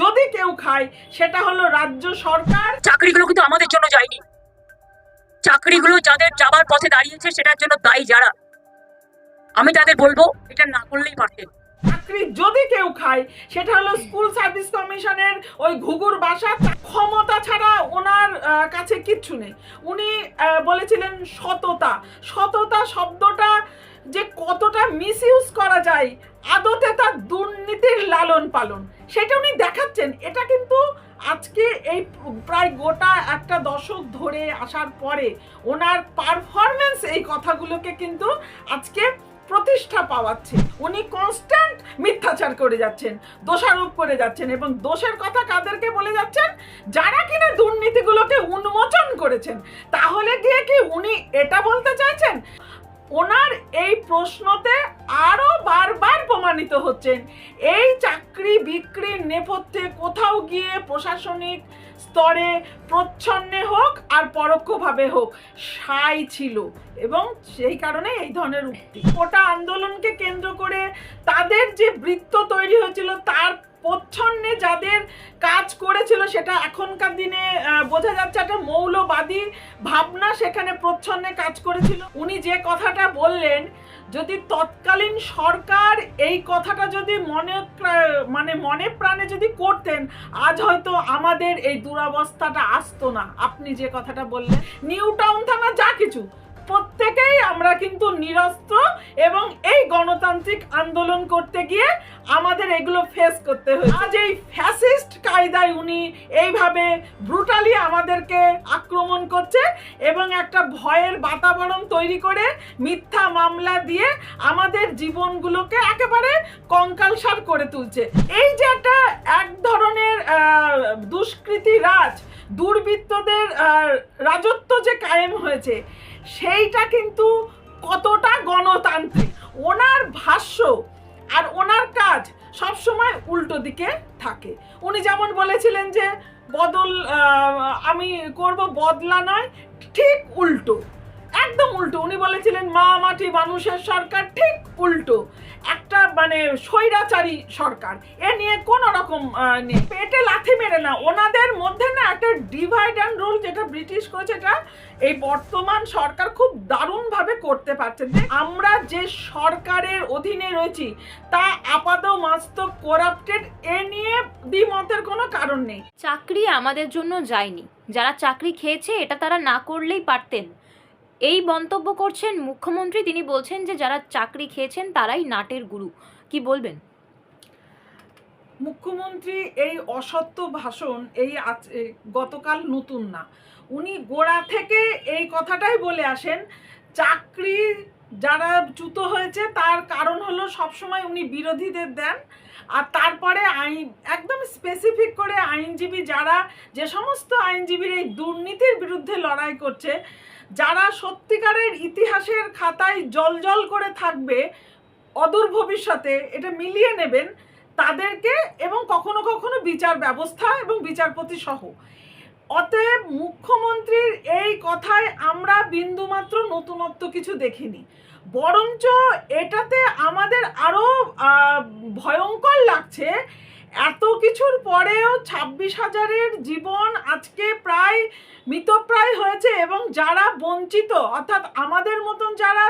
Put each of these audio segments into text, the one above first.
যদি কেউ খায় সেটা হলো রাজ্য সরকার। চাকরিগুলো কিন্তু আমাদের জন্য যায়নি। চাকরিগুলো যাদের যাবার পথে দাঁড়িয়েছে সেটার জন্য দায়ী যারা। আমি তাদের বলব এটা না করলেই পারতেন চাকরি যদি কেউ খায় সেটা হলো স্কুল সার্ভিস কমিশনের ওই ঘুঘুর বাসা। ক্ষমতা ছাড়া ওনার কাছে কিচ্ছু নেই। উনি বলেছিলেন সততা। সততা শব্দটা যে কতটা মিসইউজ করা যায় আদতে তার দুর্নীতির লালন পালন। সেটা উনি দেখাচ্ছেন। এটা কিন্তু আজকে এই প্রায় গোটা একটা দশক ধরে আসার পরে ওনার পারফরমেন্স এই কথাগুলোকে কিন্তু আজকে প্রতিষ্ঠা পাওয়াচ্ছে। উনি কনস্ট্যান্ট মিথ্যাচার করে যাচ্ছেন, দোষারোপ করে যাচ্ছেন এবং দোষের কথা কাদেরকে বলে যাচ্ছেন? যারা কিনা দুর্নীতিগুলোকে উন্মোচন করেছেন, তাহলে গিয়ে কি উনি এটা বলতে চাইছেন? ওনার এই প্রশ্নতে আরও বারবার প্রমাণিত হচ্ছেন। এই চাকরি বিক্রির নেপথ্যে কোথাও গিয়ে প্রশাসনিক স্তরে প্রচ্ছন্নে হোক আর পরোক্ষভাবে হোক, সাই ছিল এবং সেই কারণে এই ধরনের উক্তি। গোটা আন্দোলনকে কেন্দ্র করে তাদের যে বৃত্ত তৈরি হয়েছিল, তার প্রচ্ছন্নে যাদের কাজ করেছিল, সেটা এখনকার দিনে বোঝা যাচ্ছে একটা মৌলবাদী ভাবনা সেখানে প্রচ্ছন্নে কাজ করেছিল। উনি যে কথাটা বললেন, যদি তৎকালীন সরকার এই কথাটা যদি মনে মানে মনে প্রাণে যদি করতেন, আজ হয়তো আমাদের এই দুরবস্থাটা আসতো না। আপনি যে কথাটা বললেন, নিউ টাউন থানা যা কিছু প্রত্যেকেই আমরা কিন্তু নিরস্ত্র এবং এই গণতান্ত্রিক আন্দোলন করতে গিয়ে আমাদের এগুলো ফেস করতে হয়েছে। আজ এই ফ্যাসিস্ট কায়দায় উনি এইভাবে ব্রুটালি আমাদেরকে আক্রমণ করছে এবং একটা ভয়ের বাতাবরণ তৈরি করে মিথ্যা মামলা দিয়ে আমাদের জীবনগুলোকে একেবারে কঙ্কালসার করে তুলছে। এই যে একটা এক ধরনের দুষ্কৃতি রাজ, দুর্বৃত্তদের রাজত্ব যে কায়েম হয়েছে সেইটা কিন্তু কতটা গণতান্ত্রিক। ওনার ভাষ্য আর ওনার কাজ সবসময় উল্টো দিকে থাকে। উনি যেমন বলেছিলেন যে, বদল আমি করব বদলা নয়, ঠিক উল্টো। একদম উল্টো। উনি বলেছিলেন, মা মাটি মানুষের সরকার ঠিক উল্টো। একটা মানে স্বৈরাচারী সরকার। এ নিয়ে কোন রকম পেটে লাথি মেরে না। ওনাদের মধ্যে না একটা ডিভাইড অ্যান্ড রুল যেটা ব্রিটিশ করেছে, এটা এই বর্তমান সরকার খুব দারুণভাবে করতে পারছে। আমরা যে সরকারের অধীনে রয়েছি, তা আপাত মাস্তক করাপ্টেড এ নিয়ে দ্বিমতের কোনো কারণ নেই। চাকরি আমাদের জন্য যায়নি। যারা চাকরি খেয়েছে, এটা তারা না করলেই পারতেন। এই মন্তব্য করছেন মুখ্যমন্ত্রী। তিনি বলছেন যে, যারা চাকরি খেয়েছেন, তারাই নাটের গুরু। কি বলবেন? মুখ্যমন্ত্রী, এই অসত্য ভাষণ, এই গতকাল নতুন না। উনি গোড়া থেকে এই কথাটাই বলে আসেন, চাকরি যারা চ্যুত হয়েছে, তার কারণ হলো সবসময় উনি বিরোধীদের দেন। আর তারপরে আইন, একদম স্পেসিফিক করে আইনজীবী যারা, যে সমস্ত আইনজীবীর এই দুর্নীতির বিরুদ্ধে লড়াই করছে যারা সত্যিকারের ইতিহাসের খাতায় জলজল করে থাকবে, অদূর ভবিষ্যতে এটা মিলিয়ে নেবেন তাদেরকে এবং কখনো কখনো বিচার ব্যবস্থা এবং বিচারপতি সহ। অতএব মুখ্যমন্ত্রীর এই কথায় আমরা বিন্দুমাত্র নতুনত্ব কিছু দেখিনি। বরঞ্চ এটাতে আমাদের আরও ভয়ঙ্কর লাগছে এত কিছুর পরেও ছাব্বিশ হাজারের জীবন আজকে প্রায় মৃতপ্রায় হয়েছে এবং যারা বঞ্চিত, অর্থাৎ আমাদের মতন যারা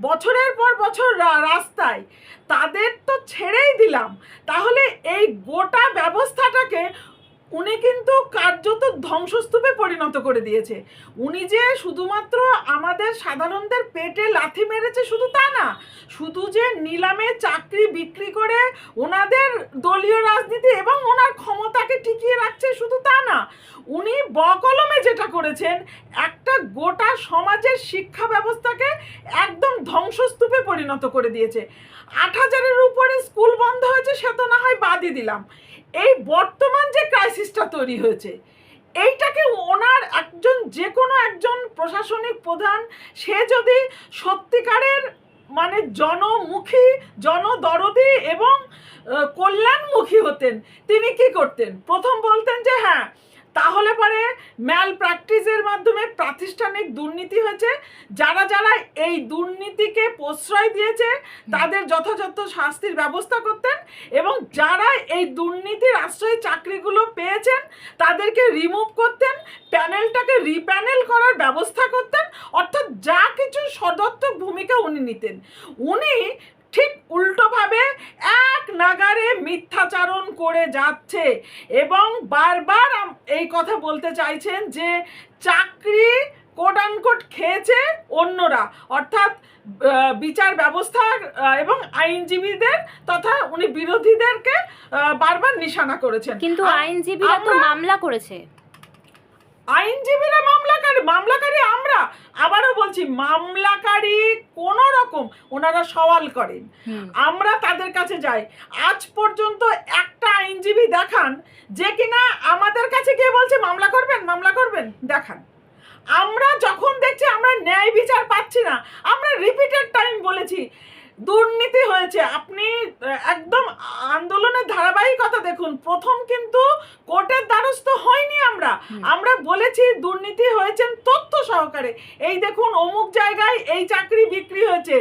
বছরের পর বছর রাস্তায়, তাদের তো ছেড়েই দিলাম। তাহলে এই গোটা ব্যবস্থাটাকে উনি কিন্তু কার্যত ধ্বংসস্তূপে পরিণত করে দিয়েছে। উনি যে শুধুমাত্র আমাদের সাধারণদের পেটে লাথি মেরেছে শুধু তা না, শুধু যে নিলামে চাকরি বিক্রি করে ওনাদের দলীয় রাজনীতি এবং ওনার ক্ষমতাকে টিকিয়ে রাখছে শুধু তা না, উনি বকলমে যেটা করেছেন, একটা গোটা সমাজের শিক্ষা ব্যবস্থাকে একদম ধ্বংসস্তূপে পরিণত করে দিয়েছে। আট হাজারের উপরে স্কুল বন্ধ হয়েছে, সে তো না হয় বাদই দিলাম। এই বর্তমান যে ক্রাইসিসটা তৈরি হয়েছে, এইটাকে ওনার একজন যে কোনো একজন প্রশাসনিক প্রধান, সে যদি সত্যিকারের মানে জনমুখী, জনদরদি এবং কল্যাণমুখী হতেন, তিনি কি করতেন? প্রথম বলতেন যে হ্যাঁ তাহলে পরে ম্যাল প্র্যাকটিসের মাধ্যমে প্রাতিষ্ঠানিক দুর্নীতি হয়েছে। যারা যারা এই দুর্নীতিকে প্রশ্রয় দিয়েছে তাদের যথাযথ শাস্তির ব্যবস্থা করতেন এবং যারা এই দুর্নীতির আশ্রয়ে চাকরিগুলো পেয়েছেন তাদেরকে রিমুভ করতেন প্যানেলটাকে রিপ্যানেল করার ব্যবস্থা করতেন। অর্থাৎ যা কিছু সদর্থক ভূমিকা উনি নিতেন। উনি ঠিক উল্টোভাবে এক নাগারে মিথ্যাচারণ করে যাচ্ছে এবং বারবার এই কথা বলতে চাইছেন যে চাকরি কোট আনকোট খেয়েছে অন্যরা। অর্থাৎ বিচার ব্যবস্থা এবং আইনজীবীদের তথা উনি বিরোধীদেরকে বারবার নিশানা করেছেন। কিন্তু আইনজীবীরা তো মামলা করেছে। আইনজীবীরা মামলাকারী মামলাকারী আমরা। আবারও বলছি মামলাকারী কোন রকম ওনারা সওয়াল করেন। আমরা তাদের কাছে যাই। আজ পর্যন্ত একটা আইনজীবী দেখান যে কিনা আমাদের কাছে গিয়ে বলছে মামলা করবেন মামলা করবেন। দেখান। আমরা যখন দেখছি আমরা ন্যায় বিচার পাচ্ছি না। আমরা রিপিটেড টাইম বলেছি দুর্নীতি হয়েছে। আপনি একদম আন্দোলনের ধারাবাহিকতা দেখুন। প্রথম কিন্তু কোর্টের দ্বারস্থ হয়নি আমরা। আমরা বলেছি দুর্নীতি হয়েছেন তথ্য সহকারে। এই দেখুন অমুক জায়গায় এই চাকরি বিক্রি হয়েছে।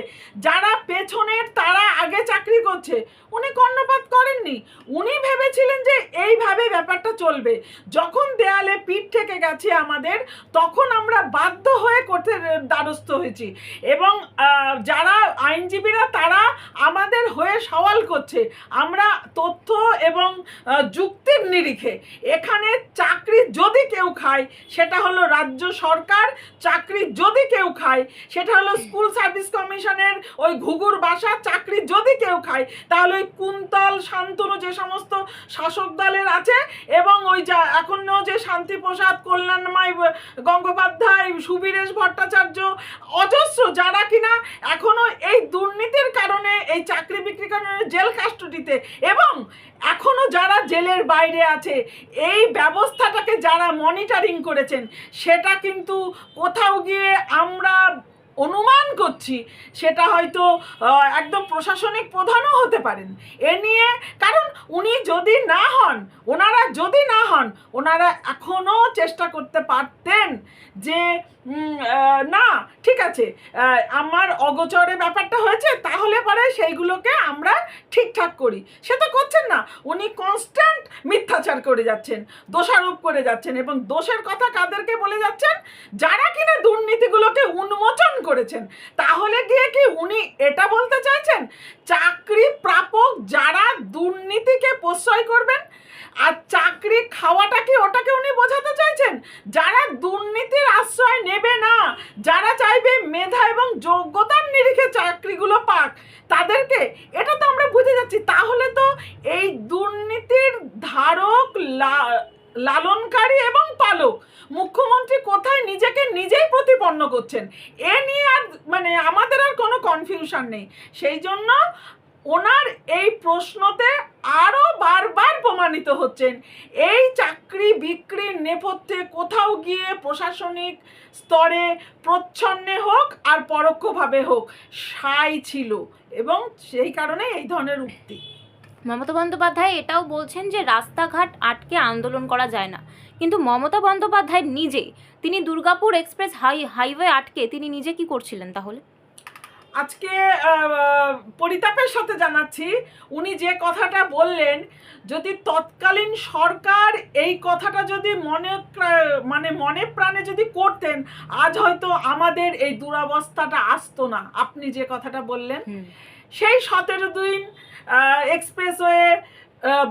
যারা পেছনের তারা আগে চাকরি করছে। উনি কর্ণপাত করেননি। উনি ভেবেছিলেন যে এইভাবে ব্যাপারটা চলবে। যখন দেয়ালে পিঠ থেকে গেছে আমাদের তখন আমরা বাধ্য হয়ে করতে দ্বারস্থ হয়েছি। এবং যারা আইনজীবীরা তারা আমাদের হয়ে সওয়াল করছে। আমরা তথ্য এবং যুক্তির নিরিখে। এখানে চাকরি যদি কেউ খায়, সেটা হলো রাজ্য সরকার, চাকরি যদি কেউ খায়, সেটা হলো স্কুল সার্ভিস কমিশনের ওই ঘুঘুর বাসা, চাকরি যদি কেউ খায়, তাহলে ওই কুন্তল, শান্তনু যে সমস্ত শাসক দলের আছে এবং ওই যা এখনও যে শান্তিপ্রসাদ, কল্যাণময় গঙ্গোপাধ্যায়, সুবীরেশ ভট্টাচার্য, অজস্র যারা কিনা, এখনও এই দুর্নীতির কারণে, এই চাকরি বিক্রি কারণে জেল কাস্টডিতে। এবং এখনও যারা জেলের বাইরে আছে, এই ব্যবস্থাটাকে যারা মনিটরিং করেছেন, সেটা কিন্তু কোথাও গিয়ে আমরা অনুমান করছি, সেটা হয়তো একদম প্রশাসনিক প্রধানও হতে পারেন। এ নিয়ে, কারণ উনি যদি না হন, ওনারা যদি না হন, ওনারা এখনও চেষ্টা করতে পারতেন যে না, ঠিক আছে আমার অগোচরে ব্যাপারটা হয়েছে, তাহলে পরে সেইগুলোকে আমরা ঠিকঠাক করি। সে তো করছেন না, উনি কনস্ট্যান্ট মিথ্যাচার করে যাচ্ছেন, দোষারোপ করে যাচ্ছেন, এবং দোষের কথা কাদেরকে বলে যাচ্ছেন? যারা কিনা দুর্নীতিগুলোকে উন্মোচন করেছেন। তাহলে গিয়ে কি উনি এটা বলতে চাইছেন? চাকরি প্রাপক যারা দুর্নীতিকে প্রশ্রয় করবেন, আর চাকরি খাওয়াটা কি ওটাকে উনি বোঝাতে চাইছেন? যারা দুর্নীতির আশ্রয় নেবে না, যারা চাইবে মেধা এবং যোগ্যতার নিরিখে চাকরিগুলো পাক, তাদেরকে এটা তো আমরা বুঝে যাচ্ছি। তাহলে তো এই দুর্নীতির ধারক লা- লালনকারী এবং পালক। মুখ্যমন্ত্রী কোথায় নিজেকে নিজেই প্রতিপন্ন করছেন? এ নিয়ে আর মানে আমাদের আর কোনো কনফিউশন নেই। সেই জন্য ওনার এই প্রশ্নতে আরও বারবার প্রমাণিত হচ্ছেন। এই চাকরি বিক্রির নেপথ্যে কোথাও গিয়ে প্রশাসনিক স্তরে প্রচ্ছন্নে হোক আর পরোক্ষভাবে হোক, সাই ছিল এবং সেই কারণে এই ধরনের উক্তি। মমতা বন্দ্যোপাধ্যায় এটাও বলছেন যে রাস্তাঘাট আটকে আন্দোলন করা যায় না। কিন্তু মমতা বন্দ্যোপাধ্যায় নিজে তিনি দুর্গাপুর এক্সপ্রেস হাই হাইওয়ে আটকে তিনি নিজে কি করছিলেন তাহলে? আজকে পরিতাপের সাথে জানাচ্ছি উনি যে কথাটা বললেন যদি তৎকালীন সরকার এই কথাটা যদি মনে মানে মনে প্রাণে যদি করতেন আজ হয়তো আমাদের এই দুরাবস্থাটা আসতো না। আপনি যে কথাটা বললেন সেই সতেরো দিন এক্সপ্রেসওয়ে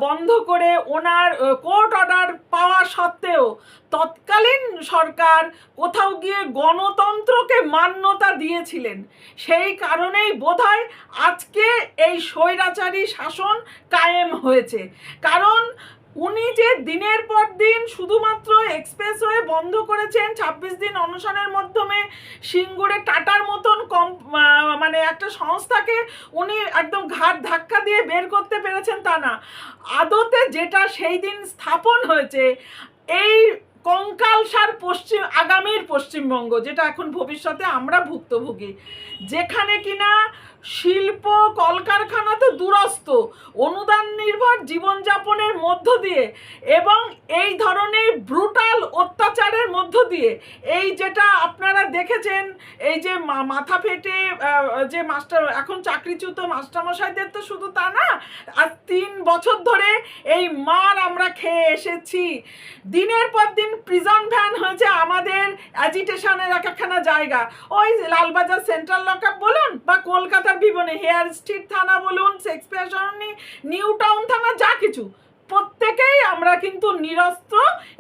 বন্ধ করে ওনার কোর্ট অর্ডার পাওয়া সত্ত্বেও তৎকালীন সরকার কোথাও গিয়ে গণতন্ত্রকে মান্যতা দিয়েছিলেন। সেই কারণেই বোধহয় আজকে এই স্বৈরাচারী শাসন কায়েম হয়েছে। কারণ উনি যে দিনের পর দিন শুধুমাত্র এক্সপ্রেস এক্সপ্রেসওয়ে বন্ধ করেছেন, ছাব্বিশ দিন অনশনের মাধ্যমে সিঙ্গুরে টাটার মতন কম মানে একটা সংস্থাকে উনি একদম ঘাট ধাক্কা দিয়ে বের করতে পেরেছেন তা না। আদতে যেটা সেই দিন স্থাপন হয়েছে, এই কঙ্কালসার পশ্চিম, আগামীর পশ্চিমবঙ্গ, যেটা এখন ভবিষ্যতে আমরা ভুক্তভোগী, যেখানে কিনা শিল্প কলকারখানা তো দূরস্থ অনুদান নির্ভর জীবনযাপনের মধ্য দিয়ে এবং এই ধরনের ব্রুটাল অত্যাচারের মধ্য দিয়ে। এই যেটা আপনারা দেখেছেন, এই যে মাথা ফেটে যে মাস্টার, এখন চাকরিচ্যুত মাস্টারমশাইদের তো শুধু তা না আর তিন বছর ধরে এই মার আমরা খেয়ে এসেছি। দিনের পর দিন প্রিজন ভ্যান হয়েছে আমাদের অ্যাজিটেশনের এক একখানা জায়গা। ওই লালবাজার সেন্ট্রাল লকআপ বলুন বা কলকাতার বিবনে হেয়ার স্ট্রিট থানা বলুন শেক্সপিয়ার সরণি নিউ টাউন থানা, যা কিছু। প্রত্যেকেই আমরা কিন্তু নিরস্ত্র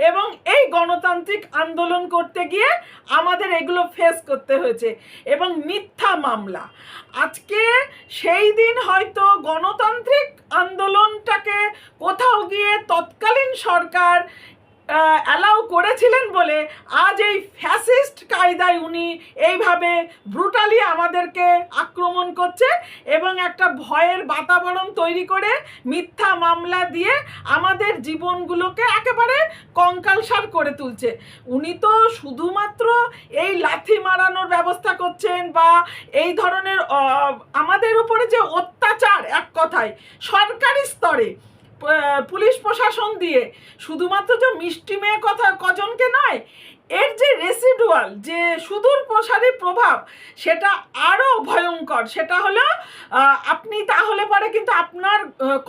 এবং এই গণতান্ত্রিক আন্দোলন করতে গিয়ে আমাদের এগুলো ফেস করতে হয়েছে এবং মিথ্যা মামলা। আজকে সেই দিন হয়তো গণতান্ত্রিক আন্দোলনটাকে কোথাও গিয়ে তৎকালীন সরকার অ্যালাউ করেছিলেন বলে আজ এই ফ্যাসিস্ট কায়দায় উনি এইভাবে ব্রুটালি আমাদেরকে আক্রমণ করছে এবং একটা ভয়ের বাতাবরণ তৈরি করে মিথ্যা মামলা দিয়ে আমাদের জীবনগুলোকে একেবারে কঙ্কালসার করে তুলছে। উনি তো শুধুমাত্র এই লাথি মারানোর ব্যবস্থা করছেন বা এই ধরনের আমাদের উপরে যে অত্যাচার এক কথায়, সরকারি স্তরে পুলিশ প্রশাসন দিয়ে। শুধুমাত্র যে মিষ্টি মেয়ে কথা কজনকে নয়, এর যে রেসিডুয়াল যে সুদূর প্রসারী প্রভাব, সেটা আরও ভয়ঙ্কর। সেটা হলো আপনি তাহলে পরে কিন্তু আপনার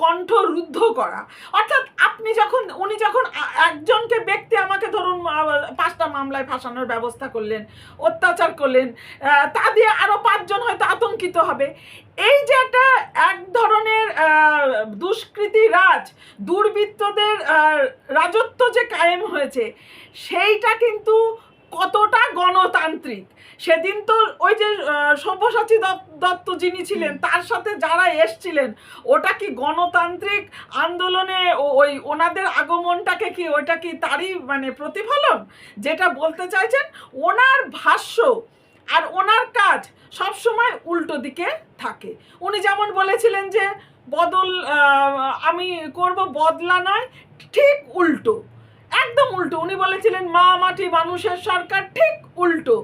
কণ্ঠ রুদ্ধ করা। অর্থাৎ আপনি যখন, উনি যখন একজনকে ব্যক্তি আমাকে ধরুন পাঁচটা মামলায় ফাঁসানোর ব্যবস্থা করলেন, অত্যাচার করলেন তা দিয়ে আরও পাঁচজন হয়তো আতঙ্কিত হবে। এই যে একটা এক ধরনের দুষ্কৃতি রাজ, দুর্বৃত্তদের রাজত্ব যে কায়েম হয়েছে, সেইটা কিন্তু কতটা গণতান্ত্রিক? সেদিন তো ওই যে সব্যসাচী দত্ত যিনি ছিলেন, তার সাথে যারা এসছিলেন, ওটা কি গণতান্ত্রিক আন্দোলনে ওই ওনাদের আগমনটাকে কি, ওইটা কি তারই মানে প্রতিফলন? যেটা বলতে চাইছেন, ওনার ভাষ্য আর ওনার কাজ সবসময় উল্টো দিকে থাকে। উনি যেমন বলেছিলেন যে, বদল আমি করব বদলা নয়, ঠিক উল্টো। একদম উল্টো। উনি বলেছিলেন, মা মাটি মানুষের সরকার, ঠিক উল্টো।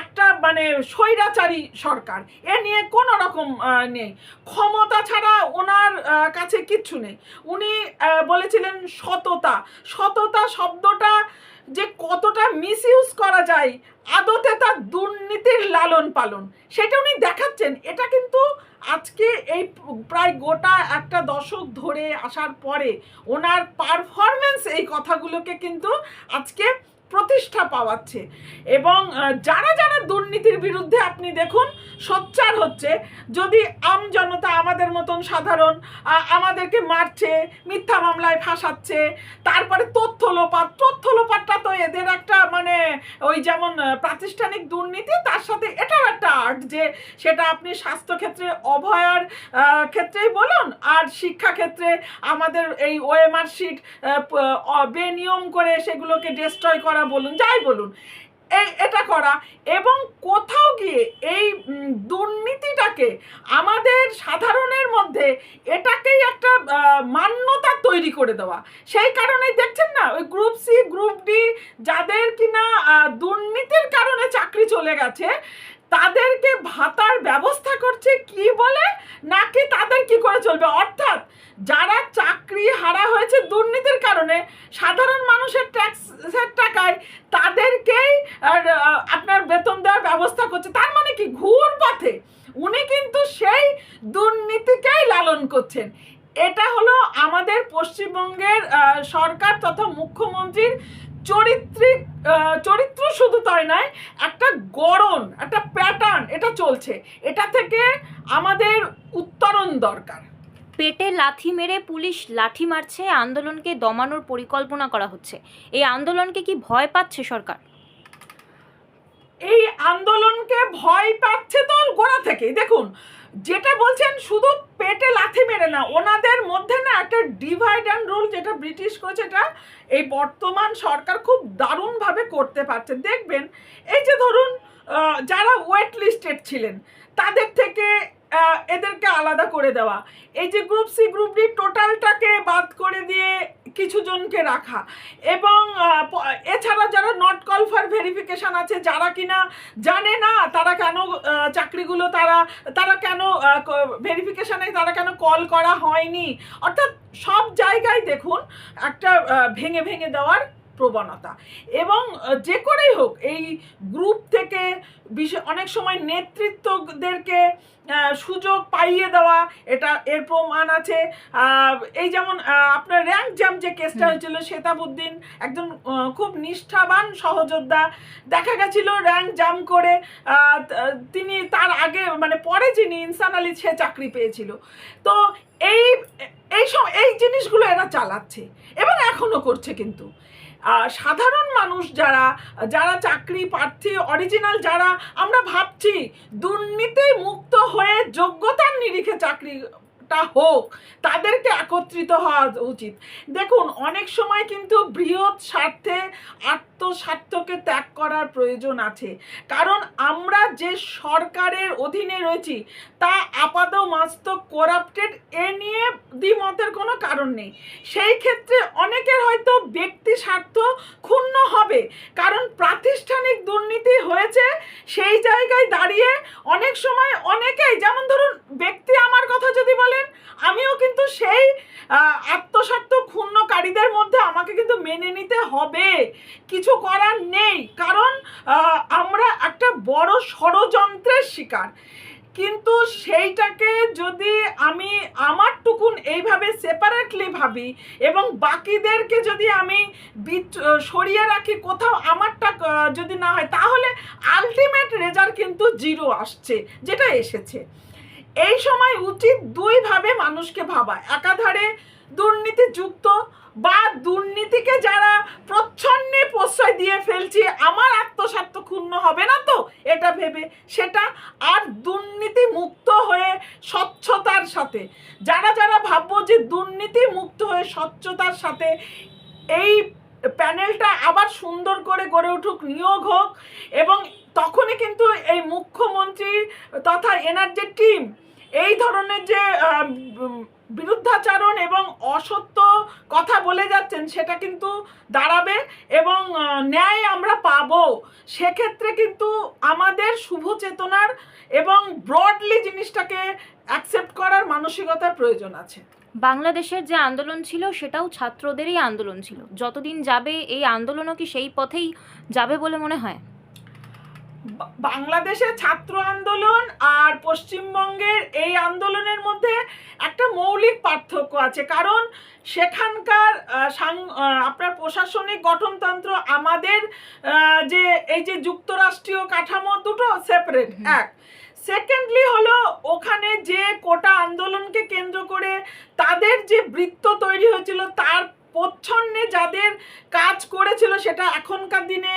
একটা মানে স্বৈরাচারী সরকার, এ নিয়ে কোনো রকম নেই। ক্ষমতা ছাড়া ওনার কাছে কিচ্ছু নেই। উনি বলেছিলেন সততা। সততা শব্দটা যে কতটা মিসইউজ করা যায় আদতে তার দুর্নীতির লালন পালন। সেটা উনি দেখাচ্ছেন। এটা কিন্তু আজকে এই প্রায় গোটা একটা দশক ধরে আসার পরে ওনার পারফরমেন্স এই কথাগুলোকে কিন্তু আজকে প্রতিষ্ঠা পাওয়াচ্ছে। এবং যারা যারা দুর্নীতির বিরুদ্ধে আপনি দেখুন সোচ্চার হচ্ছে, যদি আম জনতা আমাদের মতন সাধারণ আমাদেরকে মারছে, মিথ্যা মামলায় ফাঁসাচ্ছে, তারপরে তথ্য লোপাট, তথ্য লোপাটটা তো এদের একটা মানে ওই যেমন প্রাতিষ্ঠানিক দুর্নীতি, তার সাথে এটাও একটা আর্ট যে সেটা আপনি স্বাস্থ্যক্ষেত্রে, অভয়ার ক্ষেত্রেই বলুন, আর শিক্ষাক্ষেত্রে আমাদের এই ওএমআর শিট বেনিয়ম করে সেগুলোকে ডিস্ট্রয় করা বলুন, যাই বলুন। এটা করা। এবং কোথাও গিয়ে এই দুর্নীতিটাকে আমাদের সাধারণের মধ্যে এটাকেই একটা মান্যতা তৈরি করে দেওয়া। সেই কারণেই দেখছেন না, ওই গ্রুপ সি গ্রুপ ডি যাদের কিনা দুর্নীতির কারণে চাকরি চলে গেছে তাদেরকে ভাতার ব্যবস্থা করছে কি বলে? নাকি তাদের কি করে চলবে? অর্থাৎ যারা চাকরি হারা হয়েছে দুর্নীতির কারণে, সাধারণ মানুষের ট্যাক্সের টাকায় তাদেরকেই আপনার বেতন দেওয়ার ব্যবস্থা করছে। তার মানে কি? ঘুর পথে। উনি কিন্তু সেই দুর্নীতিকেই লালন করছেন। এটা হলো আমাদের পশ্চিমবঙ্গের সরকার তথা মুখ্যমন্ত্রীর চরিত্রিক চরিত্র শুধু তাই নয় একটা গড়ন একটা প্যাটার্ন এটা চলছে। এটা থেকে আমাদের উত্তরণ দরকার। পেটে লাথি মেরে পুলিশ লাঠি মারছে আন্দোলনকে দমানোর পরিকল্পনা করা হচ্ছে। এই আন্দোলনকে কি ভয় পাচ্ছে সরকার? এই আন্দোলনকে ভয় পাচ্ছে তো গোড়া থেকে দেখুন যেটা বলছেন শুধু পেটে লাথি মেরে না, ওনাদের মধ্যে না একটা ডিভাইড অ্যান্ড রুল যেটা ব্রিটিশ করেছে, এটা এই বর্তমান সরকার খুব দারুণভাবে করতে পারছে। দেখবেন, এই যে ধরুন যারা ওয়েট লিস্টেড ছিলেন, তাদের থেকে এদেরকে আলাদা করে দেওয়া। এই যে গ্রুপ সি গ্রুপ ডি টোটালটাকে বাদ করে দিয়ে কিছু জনকে রাখা। এবং এছাড়া যারা নট কল ফর ভেরিফিকেশান আছে, যারা কিনা জানে না তারা কেন চাকরিগুলো তারা তারা কেন ভেরিফিকেশানে তারা কেন কল করা হয়নি? অর্থাৎ সব জায়গায় দেখুন, একটা ভেঙে ভেঙে দেওয়ার প্রবণতা। এবং যে করেই হোক এই গ্রুপ থেকে বিশেষ অনেক সময় নেতৃত্বদেরকে সুযোগ পাইয়ে দেওয়া এটা এর প্রমাণ আছে। এই যেমন আপনার র্যাঙ্ক জ্যাম যে কেসটা হয়েছিল শেতাবুদ্দিন একজন খুব নিষ্ঠাবান সহযোদ্ধা। দেখা গেছিল র্যাঙ্ক জাম করে তিনি তার আগে মানে পরে যিনি ইনসান আলী সে চাকরি পেয়েছিল। তো এই এই সব এই জিনিসগুলো এরা চালাচ্ছে। এবং এখনও করছে কিন্তু। সাধারণ মানুষ যারা যারা চাকরি প্রার্থী অরিজিনাল যারা, আমরা ভাবছি দুর্নীতি মুক্ত হয়ে যোগ্যতার নিরিখে চাকরিটা হোক, তাদেরকে একত্রিত হওয়া উচিত। দেখুন, অনেক সময় কিন্তু বৃহৎ স্বার্থে আত্মস্বার্থকে ত্যাগ করার প্রয়োজন আছে। কারণ আমরা যে সরকারের অধীনে রয়েছি, তা আপাত মাস্তক করাপ্টেড এ নিয়ে দ্বিমতের কোনো কারণ নেই। সেই ক্ষেত্রে অনেকের হয়তো ব্যক্তি স্বার্থ ক্ষুণ্ণ হবে। কারণ প্রাতিষ্ঠানিক দুর্নীতি হয়েছে সেই জায়গায় দাঁড়িয়ে অনেক সময় অনেকেই, যেমন ধরুন ব্যক্তি আমার কথা যদি বলেন, আমিও কিন্তু সেই আত্মস্বার্থ ক্ষুণ্ণকারীদের মধ্যে আমাকে কিন্তু মেনে নিতে হবে। কিছু করার নেই। কারণ আমরা একটা বড় ষড়যন্ত্রের শিকার। কিন্তু সেইটাকে যদি আমি আমার টুকুন এইভাবে সেপারেটলি ভাবি এবং বাকিদেরকে যদি আমি সরিয়ে রাখি, কোথাও আমারটা যদি না হয়, তাহলে আলটিমেট রেজাল্ট কিন্তু জিরো আসছে, যেটা এসেছে। এই সময় উচিত দুইভাবে মানুষকে ভাবা। একাধারে দুর্নীতিযুক্ত বা দুর্নীতিকে যারা প্রচ্ছন্নে প্রশ্রয় দিয়ে ফেলছে, আমার আত্মস্বার্থ ক্ষুণ্ণ হবে না তো? এটা ভেবে সেটা আর দুর্নীতি মুক্ত হয়ে স্বচ্ছতার সাথে, যারা যারা ভাববো যে দুর্নীতি মুক্ত হয়ে স্বচ্ছতার সাথে এই প্যানেলটা আবার সুন্দর করে গড়ে উঠুক, নিয়োগ হোক, এবং তখনই কিন্তু এই মুখ্যমন্ত্রী তথা এনার যে টিম এই ধরনের যে বিরুদ্ধাচারণ এবং অসত্য কথা বলে যাচ্ছেন, সেটা কিন্তু দাঁড়াবে এবং ন্যায় আমরা পাবো। সেক্ষেত্রে কিন্তু আমাদের শুভ চেতনার এবং ব্রডলি জিনিসটাকে অ্যাকসেপ্ট করার মানসিকতার প্রয়োজন আছে। বাংলাদেশের যে আন্দোলন ছিল, সেটাও ছাত্রদেরই আন্দোলন ছিল। যতদিন যাবে, এই আন্দোলনও কি সেই পথেই যাবে বলে মনে হয়? বাংলাদেশের ছাত্র আন্দোলন আর পশ্চিমবঙ্গের এই আন্দোলনের মধ্যে একটা মৌলিক পার্থক্য আছে। কারণ সেখানকার আপনার প্রশাসনিক গঠনতন্ত্র আমাদের যে এই যে যুক্তরাষ্ট্রীয় কাঠামো দুটো সেপারেট এক। সেকেন্ডলি হলো ওখানে যে কোটা আন্দোলনকে কেন্দ্র করে তাদের যে বৃত্ত তৈরি হয়েছিল তার প্রচ্ছন্নে যাদের কাজ করেছিল সেটা এখনকার দিনে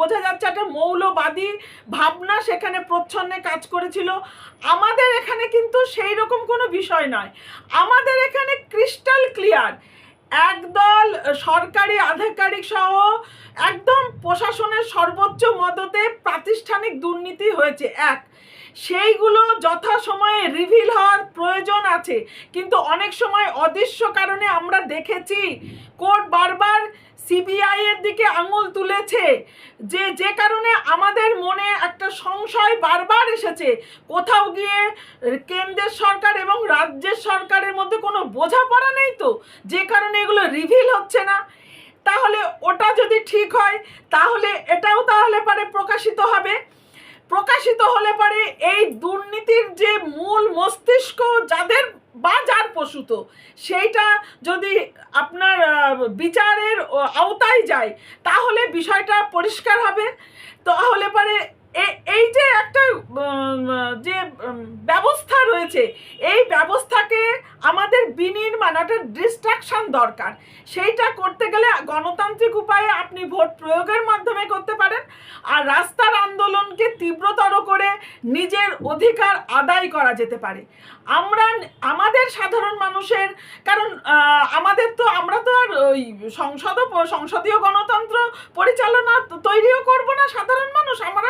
বোঝা যাচ্ছে একটা মৌলবাদী ভাবনা সেখানে প্রচ্ছন্নে কাজ করেছিল। আমাদের এখানে কিন্তু সেই রকম কোনো বিষয় নয়। আমাদের এখানে ক্রিস্টাল ক্লিয়ার একদল সরকারি আধিকারিক সহ একদম প্রশাসনের সর্বোচ্চ মদতে প্রাতিষ্ঠানিক দুর্নীতি হয়েছে। এক সেইগুলো যথাসময়ে রিভিল হওয়ার প্রয়োজন আছে। কিন্তু অনেক সময় অদৃশ্য কারণে আমরা দেখেছি, কোর্ট বারবার সিবিআই এর দিকে আঙুল তুলেছে যে যে কারণে আমাদের মনে একটা সংশয় বারবার এসেছে। কোথাও গিয়ে কেন্দ্রের সরকার এবং রাজ্যের সরকারের মধ্যে কোনো বোঝাপড়া নেই তো? যে কারণে এগুলো রিভিল হচ্ছে না। তাহলে ওটা যদি ঠিক হয়, তাহলে এটাও তাহলে পারে প্রকাশিত হবে। প্রকাশিত হলে পারে এই দুর্নীতির যে মূল মস্তিষ্ক যাদের বা যার প্রসূত সেইটা যদি আপনার বিচারের আওতায় যায়, তাহলে বিষয়টা পরিষ্কার হবে। তাহলে পারে এই যে একটা যে ব্যবস্থা রয়েছে, এই ব্যবস্থাকে আমাদের বিনির্মাণ একটা ডিস্ট্রাকশন দরকার। সেইটা করতে গেলে গণতান্ত্রিক উপায়ে আপনি ভোট প্রয়োগের মাধ্যমে করতে পারেন, আর রাস্তার আন্দোলনকে তীব্রতর করে নিজের অধিকার আদায় করা যেতে পারে। আমরা, আমাদের সাধারণ মানুষের, কারণ আমাদের তো, আমরা তো আর ওই সংসদ, সংসদীয় গণতন্ত্র পরিচালনা তৈরিও করব না সাধারণ মানুষ, আমরা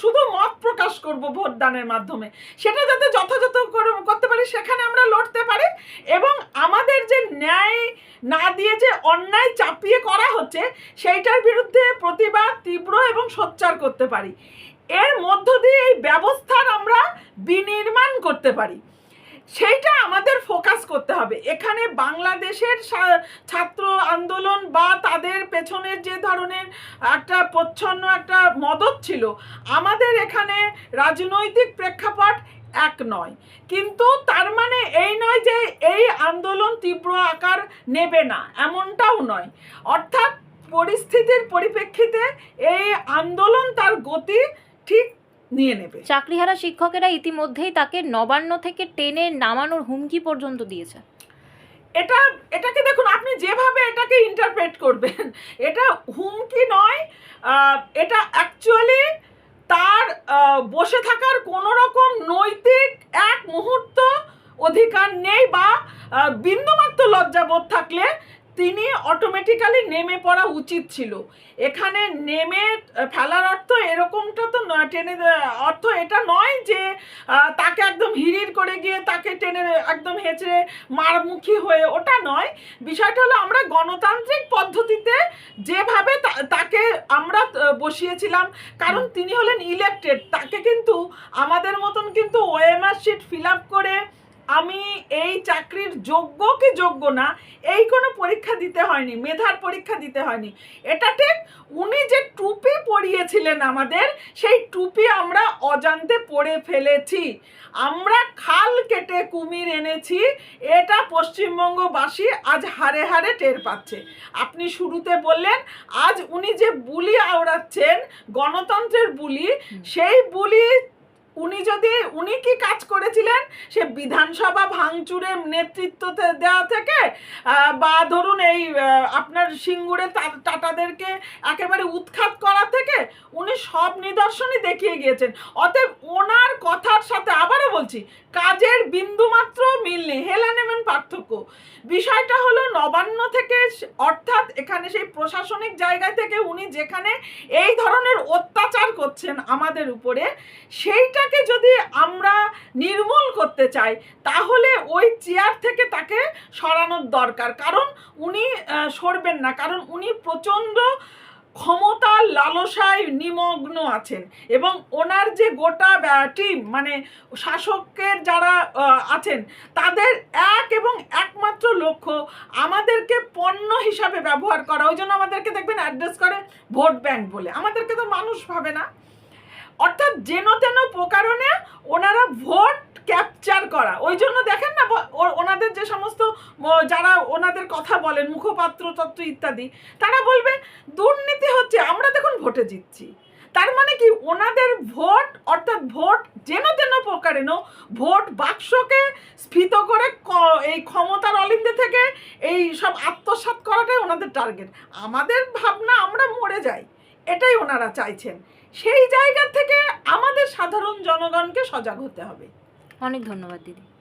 শুধু মত প্রকাশ করব ভোট দানের মাধ্যমে। সেটা যাতে যথাযথ করতে পারি, সেখানে আমরা লড়তে পারি, এবং আমাদের যে ন্যায় না দিয়ে যে অন্যায় চাপিয়ে করা হচ্ছে, সেইটার বিরুদ্ধে প্রতিবাদ তীব্র এবং সোচ্চার করতে পারি। এর মধ্য দিয়ে এই ব্যবস্থার আমরা বিনির্মাণ করতে পারি। সেইটা আমাদের ফোকাস করতে হবে। এখানে বাংলাদেশের ছাত্র আন্দোলন বা তাদের পেছনের যে ধরনের একটা প্রচ্ছন্ন একটা মদত ছিল, আমাদের এখানে রাজনৈতিক প্রেক্ষাপট এক নয়। কিন্তু তার মানে এই নয় যে এই আন্দোলন তীব্র আকার নেবে না, এমনটাও নয়। অর্থাৎ পরিস্থিতির পরিপ্রেক্ষিতে এই আন্দোলন তার গতি ঠিক নিয়ে নেবে। চাকরিহারা শিক্ষকেরা ইতিমধ্যেই তাকে নবান্ন থেকে টেনে নামানোর হুমকি পর্যন্ত দিয়েছে। এটা এটাকে দেখুন আপনি যেভাবে এটাকে ইন্টারপ্রেট করবেন এটা হুমকি নয় এটা অ্যাকচুয়ালি তার বসে থাকার কোনো রকম নৈতিক এক মুহূর্ত অধিকার নেই বা বিন্দুমাত্র লজ্জাবোধ থাকলে তিনি অটোমেটিক্যালি নেমে পড়া উচিত ছিল। এখানে নেমে ফেলার অর্থ এরকমটা তো টেনে অর্থ এটা নয় যে তাকে একদম হিড়ির করে গিয়ে তাকে টেনে একদম হেঁচড়ে মারমুখী হয়ে, ওটা নয়। বিষয়টা হলো আমরা গণতান্ত্রিক পদ্ধতিতে যেভাবে তাকে আমরা বসিয়েছিলাম, কারণ তিনি হলেন ইলেক্টেড তাকে কিন্তু আমাদের মতন কিন্তু ওএমআর শিট ফিল আপ করে আমি এই চাকরির যোগ্য কি যোগ্য না এই কোনো পরীক্ষা দিতে হয়নি মেধার পরীক্ষা দিতে হয়নি। এটা ঠিক উনি যে টুপি পরিয়েছিলেন আমাদের সেই টুপি আমরা অজান্তে পরে ফেলেছি। আমরা খাল কেটে কুমির এনেছি এটা পশ্চিমবঙ্গবাসী আজ হারে হারে টের পাচ্ছে। আপনি শুরুতে বললেন আজ উনি যে বুলি আওড়াচ্ছেন গণতন্ত্রের বুলি সেই বুলি উনি যদি, উনি কি কাজ করেছিলেন? সে বিধানসভা ভাঙচুরে নেতৃত্ব দেওয়া থেকে বা ধরুন এই আপনার সিঙ্গুরে টাটাদেরকে একেবারে উৎখাত করা থেকে উনি সব নিদর্শনই দেখিয়ে গিয়েছেন। অতএব ওনার কথার সাথে আবারও বলছি, কাজের বিন্দুমাত্র মিল নেই হেলা নেবেন পার্থক্য। বিষয়টা হলো নবান্ন থেকে অর্থাৎ এখানে সেই প্রশাসনিক জায়গা থেকে উনি যেখানে এই ধরনের অত্যাচার করছেন আমাদের উপরে সেইটাকে যদি আমরা নির্মূল করতে চাই, তাহলে ওই চেয়ার থেকে তাকে সরানোর দরকার। কারণ উনি সরবেন না। কারণ উনি প্রচণ্ড ক্ষমতার লালসায় নিমগ্ন আছেন এবং ওনার যে গোটা টিম মানে শাসকের যারা আছেন, তাদের এক এবং একমাত্র লক্ষ্য আমাদেরকে পণ্য হিসাবে ব্যবহার করা। ওই জন্য আমাদেরকে দেখবেন অ্যাড্রেস করে ভোট ব্যাংক বলে। আমাদেরকে তো মানুষ ভাবে না। অর্থাৎ যেন তেন প্রকারণে ওনারা ভোট ক্যাপচার করা। ওই জন্য দেখেন না ওনাদের যে সমস্ত যারা ওনাদের কথা বলেন, মুখপাত্র, তত্ত্ব ইত্যাদি, তারা বলবে, দুর্নীতি হচ্ছে, আমরা দেখুন ভোটে জিতছি। তার মানে কি, ওনাদের ভোট, অর্থাৎ ভোট যেন তেন প্রকারেন ভোট বাক্সকে স্ফীত করে এই ক্ষমতার অলিন্দে থেকে এই সব আত্মসাৎ করাটাই ওনাদের টার্গেট। আমাদের ভাবনা, আমরা মরে যাই। এটাই ওনারা চাইছেন। সেই জায়গা থেকে আমাদের সাধারণ জনগণকে সজাগ হতে হবে। অনেক ধন্যবাদ দিদি।